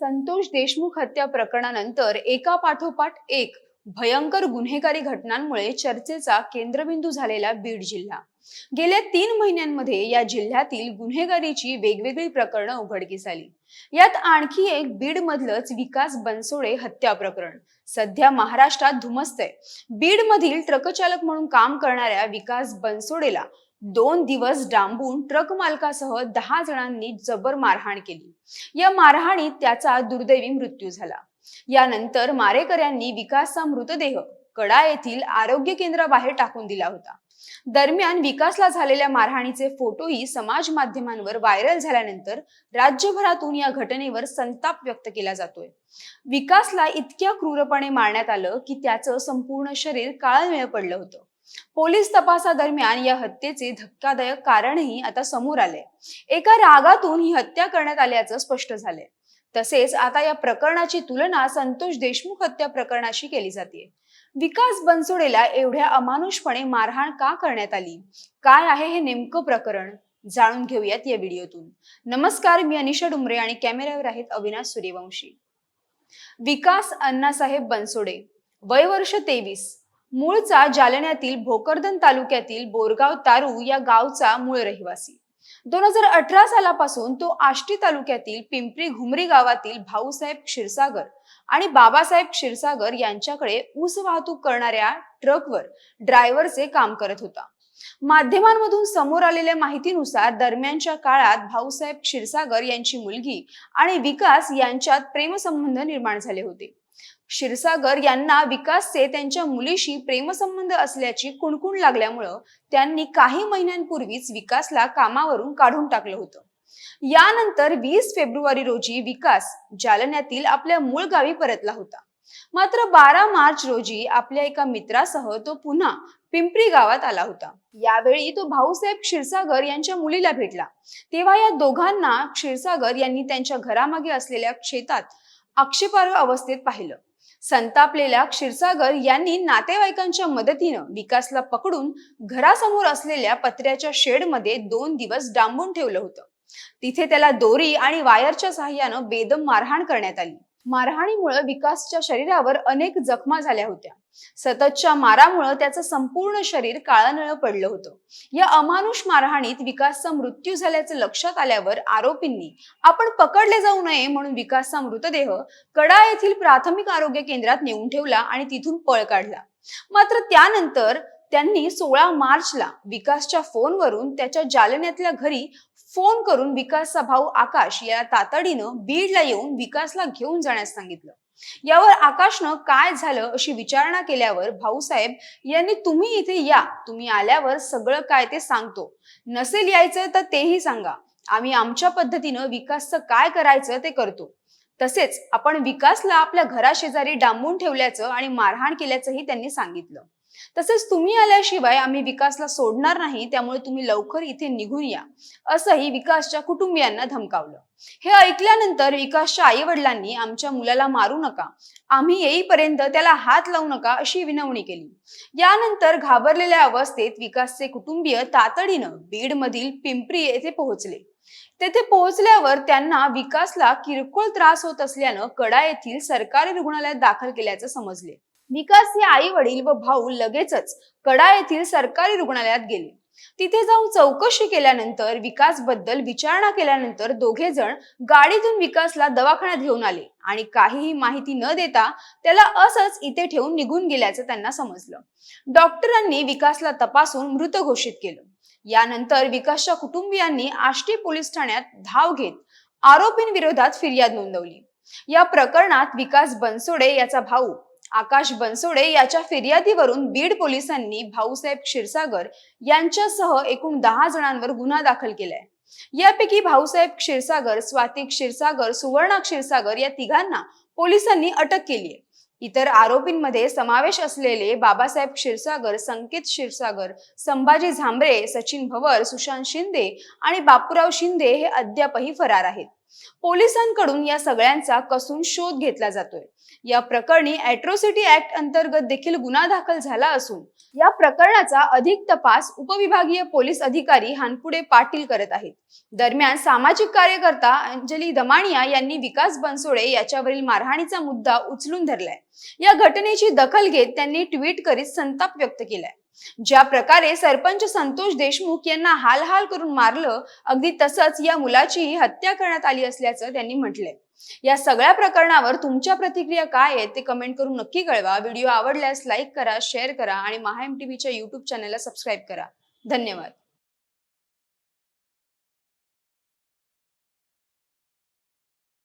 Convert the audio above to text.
संतोष देशमुख हत्या प्रकरणानंतर एका पाठोपाठ एक भयंकर गुन्हेगारी घटनांमुळे चर्चेचा केंद्रबिंदू झालेला बीड जिल्हा. गेल्या तीन महिन्यांमध्ये या जिल्ह्यातील गुन्हेगारीची वेगवेगळी प्रकरणं उघडकीस आली. यात आणखी एक बीड मधलंच विकास बनसोडे हत्या प्रकरण. सध्या महाराष्ट्रात धुमसतंय बीड मधील ट्रकचालक म्हणून काम करणाऱ्या विकास बनसोडेला दोन दिवस डांबून ट्रक मालकासह दहा जणांनी जबर मारहाण केली. या मारहाणीत त्याचा दुर्दैवी मृत्यू झाला. यानंतर मारेकऱ्यांनी विकासचा मृतदेह कडा येथील आरोग्य केंद्राबाहेर टाकून दिला होता. दरम्यान विकासला झालेल्या मारहाणीचे फोटोही समाज माध्यमांवर व्हायरल झाल्यानंतर राज्यभरातून या घटनेवर संताप व्यक्त केला जातोय. विकासला इतक्या क्रूरपणे मारण्यात आलं की त्याचं संपूर्ण शरीर काळमेळ पडलं होतं. पोलीस तपासादरम्यान या हत्येचे धक्कादायक कारणही आता समोर आले एका रागातून ही हत्या करण्यात आल्याचं स्पष्ट झालंय. तसेच आता या प्रकरणाची तुलना संतोष देशमुख हत्या प्रकरणाशी केली जाते विकास बनसोडेला एवढ्या अमानुषपणे मारहाण का करण्यात आली? काय आहे हे नेमकं प्रकरण? जाणून घेऊयात या व्हिडिओतून. नमस्कार मी अनिशा डुमरे आणि कॅमेऱ्यावर आहेत अविनाश सूर्यवंशी. विकास अण्णासाहेब बनसोडे वय वर्ष तेवीस मूळचा जालन्यातील भोकरदन तालुक्यातील बोरगाव तारू या गावचा मूळ रहिवासी. दोन हजार अठरा सालापासून तो आष्टी तालुक्यातील पिंपरी घुमरी गावातील भाऊसाहेब क्षीरसागर आणि बाबासाहेब क्षीरसागर यांच्याकडे ऊस वाहतूक करणाऱ्या ट्रकवर ड्रायव्हरचे काम करत होता. माध्यमांमधून समोर आलेल्या माहितीनुसार दरम्यानच्या काळात भाऊसाहेब क्षीरसागर यांची मुलगी आणि विकास यांच्यात प्रेमसंबंध निर्माण झाले होते. क्षीरसागर यांना विकासचे त्यांच्या मुलीशी प्रेमसंबंध असल्याची कुणकुण लागल्यामुळं त्यांनी काही महिन्यांपूर्वीच विकासला कामावरून काढून टाकलं होतं. यानंतर वीस फेब्रुवारी रोजी विकास जालन्यातील आपल्या मूळ गावी परतला होता. मात्र बारा मार्च रोजी आपल्या एका मित्रासह तो पुन्हा पिंपरी गावात आला होता. यावेळी तो भाऊसाहेब क्षीरसागर यांच्या मुलीला भेटला. तेव्हा या दोघांना क्षीरसागर यांनी त्यांच्या घरामागे असलेल्या शेतात आक्षेपार्ह अवस्थेत पाहिलं. संतापलेल्या क्षीरसागर यांनी नातेवाईकांच्या मदतीनं विकासला पकडून घरासमोर असलेल्या पत्र्याच्या शेडमध्ये दोन दिवस डांबून ठेवलं होतं. तिथे त्याला दोरी आणि वायरच्या सहाय्यानं बेदम मारहाण करण्यात आली. मारहाणीमुळे विकासच्या शरीरावर अनेक जखमा झाल्या होत्या. सततच्या मारामुळे त्याचं संपूर्ण शरीर काळानळ पडलं होतं. या अमानुष मारहाणीत विकासचा मृत्यू झाल्याचं लक्षात आल्यावर आरोपींनी आपण पकडले जाऊ नये म्हणून विकासचा मृतदेह कडा येथील प्राथमिक आरोग्य केंद्रात नेऊन ठेवला आणि तिथून पळ काढला. मात्र त्यानंतर त्यांनी सोळा मार्चला विकासच्या फोनवरून त्याच्या जालन्यातल्या घरी फोन करून विकासचा भाऊ आकाश या तातडीनं बीडला येऊन विकासला घेऊन जाण्यास सांगितलं. यावर आकाशनं काय झालं अशी विचारणा केल्यावर भाऊसाहेब यांनी तुम्ही इथे या तुम्ही आल्यावर सगळं काय ते सांगतो. नसेल यायचं तर तेही सांगा. आम्ही आमच्या पद्धतीनं विकासचं काय करायचं ते करतो. तसेच आपण विकासला आपल्या घराशेजारी डांबून ठेवल्याचं आणि मारहाण केल्याचंही त्यांनी सांगितलं. तसेच तुम्ही आल्याशिवाय आम्ही विकासला सोडणार नाही त्यामुळे तुम्ही लवकर इथे निघून या असंही विकासच्या कुटुंबियांना धमकावलं. हे ऐकल्यानंतर विकासच्या आई वडिलांनी आमच्या मुलाला मारू नका आम्ही येईपर्यंत त्याला हात लावू नका अशी विनवणी केली. यानंतर घाबरलेल्या अवस्थेत विकासचे कुटुंबीय तातडीनं बीड मधील पिंपरी येथे पोहोचले. तेथे पोहोचल्यावर त्यांना विकासला किरकोळ त्रास होत असल्यानं कडा येथील सरकारी रुग्णालयात दाखल केल्याचं समजले. विकासचे आई वडील व भाऊ लगेचच कडा येथील सरकारी रुग्णालयात गेले. तिथे जाऊन चौकशी केल्यानंतर विकासबद्दल विचारणा केल्यानंतर दोघे जण गाडीतून विकासला दवाखान्यात घेऊन आले आणि काहीही माहिती न देता त्याला असंच इथे ठेवून निघून गेल्याचं त्यांना समजलं. डॉक्टरांनी विकासला तपासून मृत घोषित केलं. यानंतर विकासच्या कुटुंबियांनी आष्टी पोलीस ठाण्यात धाव घेत आरोपींविरोधात फिर्याद नोंदवली. या प्रकरणात विकास बनसोडे याचा भाऊ आकाश बनसोडे याच्या फिर्यादीवरून बीड पोलिसांनी भाऊसाहेब क्षीरसागर यांच्यासह एकूण दहा जणांवर गुन्हा दाखल केलाय. यापैकी भाऊसाहेब क्षीरसागर स्वाती क्षीरसागर सुवर्णा क्षीरसागर या तिघांना पोलिसांनी अटक केली आहे इतर आरोपींमध्ये समावेश असलेले बाबासाहेब क्षीरसागर संकेत क्षीरसागर संभाजी झांबरे सचिन भवर सुशांत शिंदे आणि बापूराव शिंदे हे अद्यापही फरार आहेत. पोलिसांकडून या सगळ्यांचा कसून शोध घेतला जातोय. या प्रकरणी अॅट्रोसिटी ऍक्ट अंतर्गत देखील गुन्हा दाखल झाला असून या प्रकरणाचा अधिक तपास उपविभागीय पोलीस अधिकारी हानपुडे पाटील करत आहेत. दरम्यान सामाजिक कार्यकर्ता अंजली दमाणिया यांनी विकास बनसोडे याच्यावरील मारहाणीचा मुद्दा उचलून धरलाय. या घटनेची दखल घेत त्यांनी ट्विट करीत संताप व्यक्त केलाय. ज्या प्रकारे सरपंच संतोष देशमुख यांना हाल हाल करून मारलं अगदी तसंच या मुलाचीही हत्या करण्यात आली असल्याचं त्यांनी म्हटलंय. या सगळ्या प्रकरणावर तुमच्या प्रतिक्रिया काय आहेत ते कमेंट करून नक्की कळवा. व्हिडिओ आवडल्यास लाईक करा शेअर करा आणि महा एम टीव्हीच्या युट्यूब चॅनलला सबस्क्राईब करा. धन्यवाद.